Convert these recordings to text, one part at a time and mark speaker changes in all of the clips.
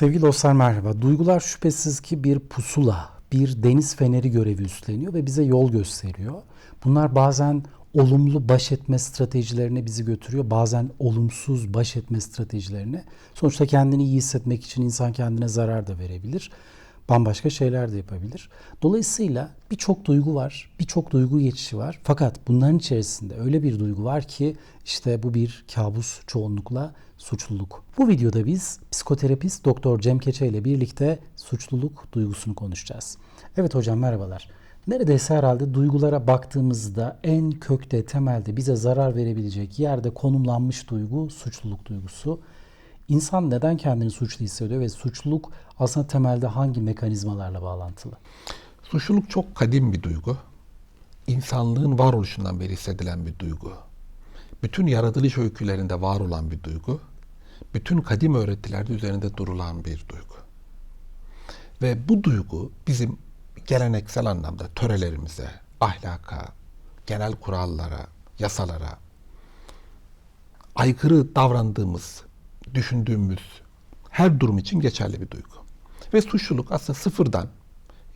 Speaker 1: Sevgili dostlar merhaba. Duygular şüphesiz ki bir pusula, bir deniz feneri görevi üstleniyor ve bize yol gösteriyor. Bunlar bazen olumlu baş etme stratejilerine bizi götürüyor. Bazen olumsuz baş etme stratejilerine. Sonuçta kendini iyi hissetmek için insan kendine zarar da verebilir. Bambaşka şeyler de yapabilir. Dolayısıyla birçok duygu var, birçok duygu geçişi var. Fakat bunların içerisinde öyle bir duygu var ki işte bu bir kabus çoğunlukla suçluluk. Bu videoda biz psikoterapist Doktor Cem Keçe ile birlikte suçluluk duygusunu konuşacağız. Evet hocam merhabalar. Neredeyse herhalde duygulara baktığımızda en kökte, temelde bize zarar verebilecek yerde konumlanmış duygu suçluluk duygusu. İnsan neden kendini suçlu hissediyor ve suçluluk aslında temelde hangi mekanizmalarla bağlantılı?
Speaker 2: Suçluluk çok kadim bir duygu. İnsanlığın varoluşundan beri hissedilen bir duygu. Bütün yaratılış öykülerinde var olan bir duygu. Bütün kadim öğretilerde üzerinde durulan bir duygu. Ve bu duygu bizim geleneksel anlamda törelerimize, ahlaka, genel kurallara, yasalara aykırı davrandığımız, düşündüğümüz her durum için geçerli bir duygu. Ve suçluluk aslında sıfırdan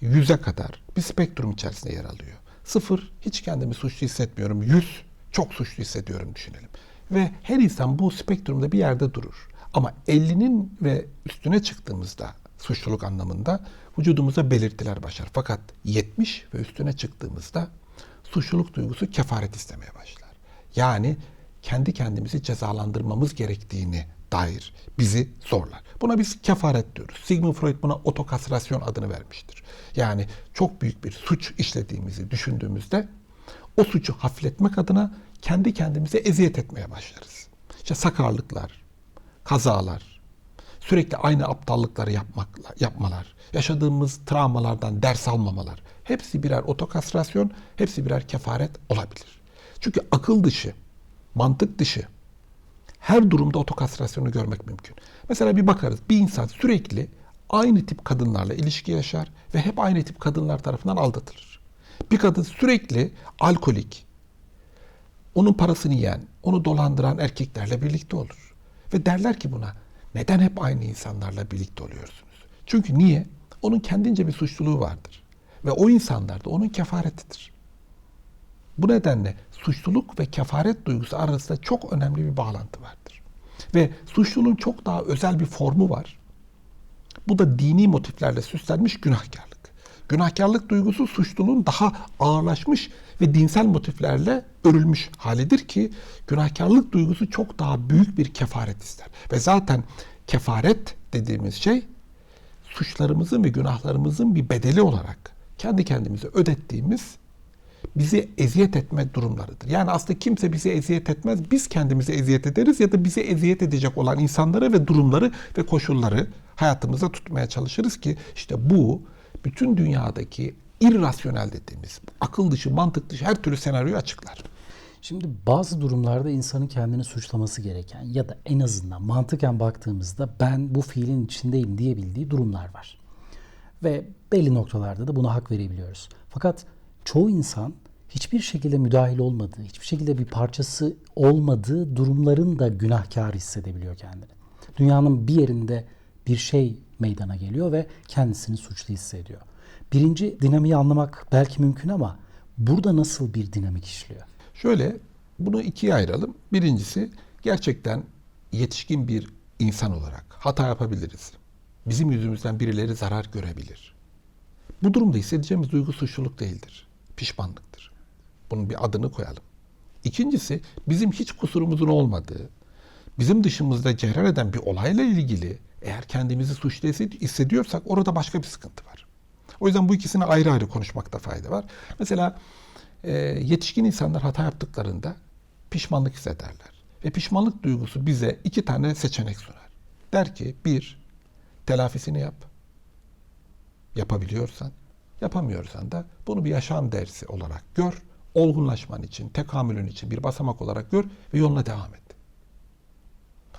Speaker 2: yüze kadar bir spektrum içerisinde yer alıyor. Sıfır, hiç kendimi suçlu hissetmiyorum. Yüz, çok suçlu hissediyorum düşünelim. Ve her insan bu spektrumda bir yerde durur. Ama 50'nin ve üstüne çıktığımızda suçluluk anlamında vücudumuza belirtiler başlar. Fakat 70 ve üstüne çıktığımızda suçluluk duygusu kefaret istemeye başlar. Yani kendi kendimizi cezalandırmamız gerektiğini dair bizi zorlar. Buna biz kefaret diyoruz. Sigmund Freud buna otokastrasyon adını vermiştir. Yani çok büyük bir suç işlediğimizi düşündüğümüzde o suçu hafifletmek adına kendi kendimize eziyet etmeye başlarız. İşte sakarlıklar, kazalar, sürekli aynı aptallıkları yapmak, yapmalar, yaşadığımız travmalardan ders almamalar, hepsi birer otokastrasyon, hepsi birer kefaret olabilir. Çünkü akıl dışı, mantık dışı her durumda otokastrasyonu görmek mümkün. Mesela bir bakarız bir insan sürekli aynı tip kadınlarla ilişki yaşar ve hep aynı tip kadınlar tarafından aldatılır. Bir kadın sürekli alkolik, onun parasını yiyen, onu dolandıran erkeklerle birlikte olur. Ve derler ki buna neden hep aynı insanlarla birlikte oluyorsunuz? Çünkü niye? Onun kendince bir suçluluğu vardır. Ve o insanlar da onun kefaretidir. Bu nedenle suçluluk ve kefaret duygusu arasında çok önemli bir bağlantı vardır. Ve suçluluğun çok daha özel bir formu var. Bu da dini motiflerle süslenmiş günahkarlık. Günahkarlık duygusu suçluluğun daha ağırlaşmış ve dinsel motiflerle örülmüş halidir ki günahkarlık duygusu çok daha büyük bir kefaret ister. Ve zaten kefaret dediğimiz şey suçlarımızın ve günahlarımızın bir bedeli olarak kendi kendimize ödettiğimiz bizi eziyet etme durumlarıdır. Yani aslında kimse bizi eziyet etmez. Biz kendimize eziyet ederiz ya da bize eziyet edecek olan insanları ve durumları ve koşulları hayatımıza tutmaya çalışırız ki işte bu bütün dünyadaki irrasyonel dediğimiz akıl dışı, mantık dışı her türlü senaryoyu açıklar.
Speaker 1: Şimdi bazı durumlarda insanın kendini suçlaması gereken ya da en azından mantıken baktığımızda ben bu fiilin içindeyim diyebildiği durumlar var. Ve belli noktalarda da buna hak verebiliyoruz. Fakat çoğu insan hiçbir şekilde müdahil olmadığı, hiçbir şekilde bir parçası olmadığı durumların da günahkar hissedebiliyor kendini. Dünyanın bir yerinde bir şey meydana geliyor ve kendisini suçlu hissediyor. Birinci dinamiği anlamak belki mümkün ama burada nasıl bir dinamik işliyor?
Speaker 2: Şöyle bunu ikiye ayıralım. Birincisi gerçekten yetişkin bir insan olarak hata yapabiliriz. Bizim yüzümüzden birileri zarar görebilir. Bu durumda hissedeceğimiz duygu suçluluk değildir. Pişmanlıktır. Bunun bir adını koyalım. İkincisi bizim hiç kusurumuzun olmadığı, bizim dışımızda cereyan eden bir olayla ilgili eğer kendimizi suçlu hissediyorsak orada başka bir sıkıntı var. O yüzden bu ikisini ayrı ayrı konuşmakta fayda var. Mesela e, yetişkin insanlar hata yaptıklarında pişmanlık hissederler. Ve pişmanlık duygusu bize iki tane seçenek sunar. Der ki bir, telafisini yap. Yapabiliyorsan. Yapamıyorsan da bunu bir yaşam dersi olarak gör. Olgunlaşman için, tekamülün için bir basamak olarak gör ve yoluna devam et.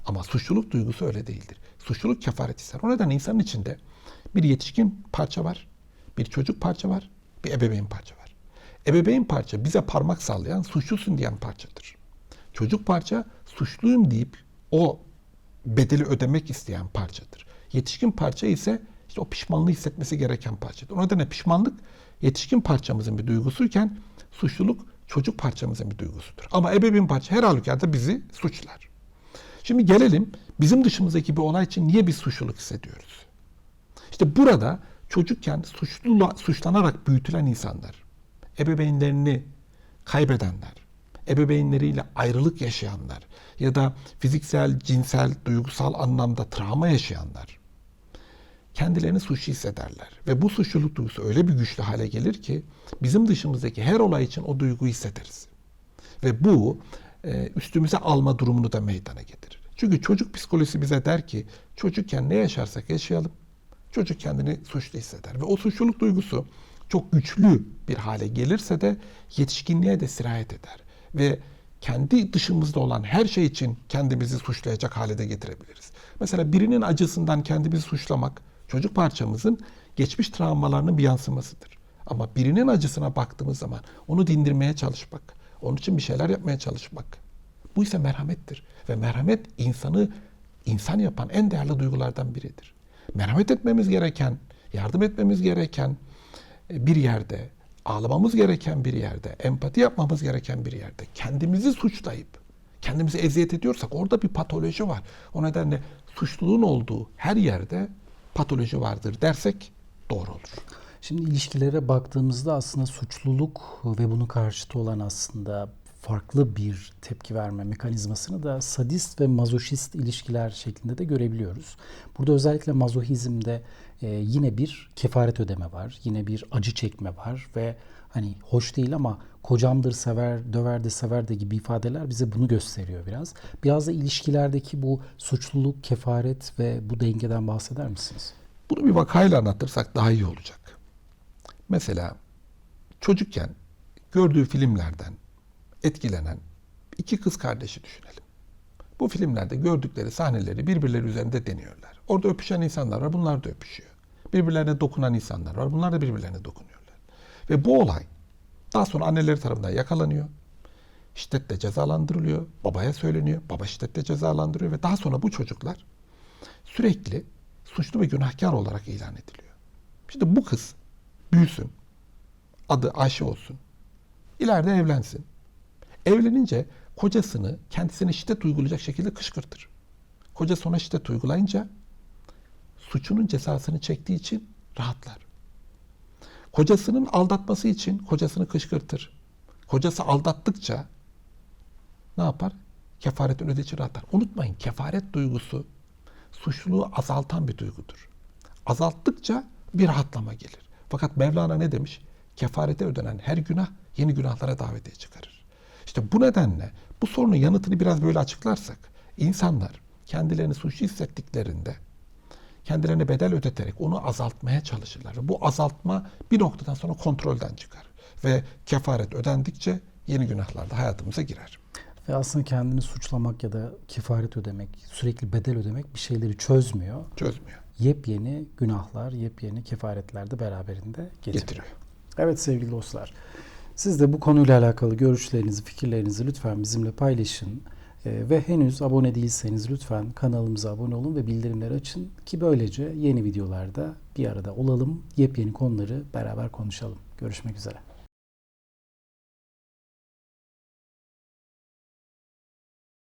Speaker 2: Ama suçluluk duygusu öyle değildir. Suçluluk kefaret ister. O nedenle insanın içinde bir yetişkin parça var, bir çocuk parça var, bir ebeveyn parça var. Ebeveyn parça bize parmak sallayan, suçlusun diyen parçadır. Çocuk parça suçluyum deyip o bedeli ödemek isteyen parçadır. Yetişkin parça ise işte o pişmanlığı hissetmesi gereken parçadır. O nedenle pişmanlık yetişkin parçamızın bir duygusuyken suçluluk çocuk parçamızın bir duygusudur. Ama ebeveyn parça her halükarda bizi suçlar. Şimdi gelelim bizim dışımızdaki bir olay için niye biz suçluluk hissediyoruz? İşte burada çocukken suçlu, suçlanarak büyütülen insanlar, ebeveynlerini kaybedenler, ebeveynleriyle ayrılık yaşayanlar ya da fiziksel, cinsel, duygusal anlamda travma yaşayanlar kendilerini suçlu hissederler. Ve bu suçluluk duygusu öyle bir güçlü hale gelir ki bizim dışımızdaki her olay için o duyguyu hissederiz. Ve bu e, üstümüze alma durumunu da meydana getirir. Çünkü çocuk psikolojisi bize der ki çocukken ne yaşarsak yaşayalım çocuk kendini suçlu hisseder. Ve o suçluluk duygusu çok güçlü bir hale gelirse de yetişkinliğe de sirayet eder. Ve kendi dışımızda olan her şey için kendimizi suçlayacak hale de getirebiliriz. Mesela birinin acısından kendimizi suçlamak çocuk parçamızın geçmiş travmalarının bir yansımasıdır. Ama birinin acısına baktığımız zaman onu dindirmeye çalışmak, onun için bir şeyler yapmaya çalışmak. Bu ise merhamettir. Ve merhamet insanı insan yapan en değerli duygulardan biridir. Merhamet etmemiz gereken, yardım etmemiz gereken e, bir yerde, ağlamamız gereken bir yerde, empati yapmamız gereken bir yerde kendimizi suçlayıp kendimizi eziyet ediyorsak orada bir patoloji var. O nedenle suçluluğun olduğu her yerde patoloji vardır dersek doğru olur.
Speaker 1: Şimdi ilişkilere baktığımızda aslında suçluluk ve bunun karşıtı olan aslında farklı bir tepki verme mekanizmasını da sadist ve mazoşist ilişkiler şeklinde de görebiliyoruz. Burada özellikle mazohizmde e, yine bir kefaret ödeme var, yine bir acı çekme var ve hani hoş değil ama kocamdır sever, döver de sever de gibi ifadeler bize bunu gösteriyor biraz. Biraz da ilişkilerdeki bu suçluluk, kefaret ve bu dengeden bahseder misiniz?
Speaker 2: Bunu bir vakayla anlatırsak daha iyi olacak. Mesela çocukken gördüğü filmlerden etkilenen iki kız kardeşi düşünelim. Bu filmlerde gördükleri sahneleri birbirleri üzerinde deniyorlar. Orada öpüşen insanlar var, bunlar da öpüşüyor. Birbirlerine dokunan insanlar var, bunlar da birbirlerine dokunuyorlar. Ve bu olay daha sonra anneleri tarafından yakalanıyor. Şiddetle cezalandırılıyor, babaya söyleniyor, baba şiddetle cezalandırıyor ve daha sonra bu çocuklar sürekli suçlu ve günahkar olarak ilan ediliyor. Şimdi bu kız büyüsün, adı Ayşe olsun, ileride evlensin. Evlenince kocasını kendisine şiddet uygulayacak şekilde kışkırtır. Kocası ona şiddet uygulayınca suçunun cezasını çektiği için rahatlar. Kocasının aldatması için kocasını kışkırtır. Kocası aldattıkça ne yapar? Kefaret ödediği için rahatlar. Unutmayın kefaret duygusu suçluluğu azaltan bir duygudur. Azalttıkça bir rahatlama gelir. Fakat Mevlana ne demiş? Kefarete ödenen her günah yeni günahlara davetiye çıkarır. İşte bu nedenle bu sorunun yanıtını biraz böyle açıklarsak insanlar kendilerini suçlu hissettiklerinde kendilerine bedel ödeterek onu azaltmaya çalışırlar. Bu azaltma bir noktadan sonra kontrolden çıkar. Ve kefaret ödendikçe yeni günahlar da hayatımıza girer.
Speaker 1: Ve aslında kendini suçlamak ya da kefaret ödemek, sürekli bedel ödemek bir şeyleri çözmüyor.
Speaker 2: Çözmüyor.
Speaker 1: Yepyeni günahlar, yepyeni kefaretler de beraberinde getiriyor.
Speaker 2: Getiriyor.
Speaker 1: Evet sevgili dostlar. Siz de bu konuyla alakalı görüşlerinizi, fikirlerinizi lütfen bizimle paylaşın. Ee, ve henüz abone değilseniz lütfen kanalımıza abone olun ve bildirimleri açın ki böylece yeni videolarda bir arada olalım. Yepyeni konuları beraber konuşalım. Görüşmek üzere.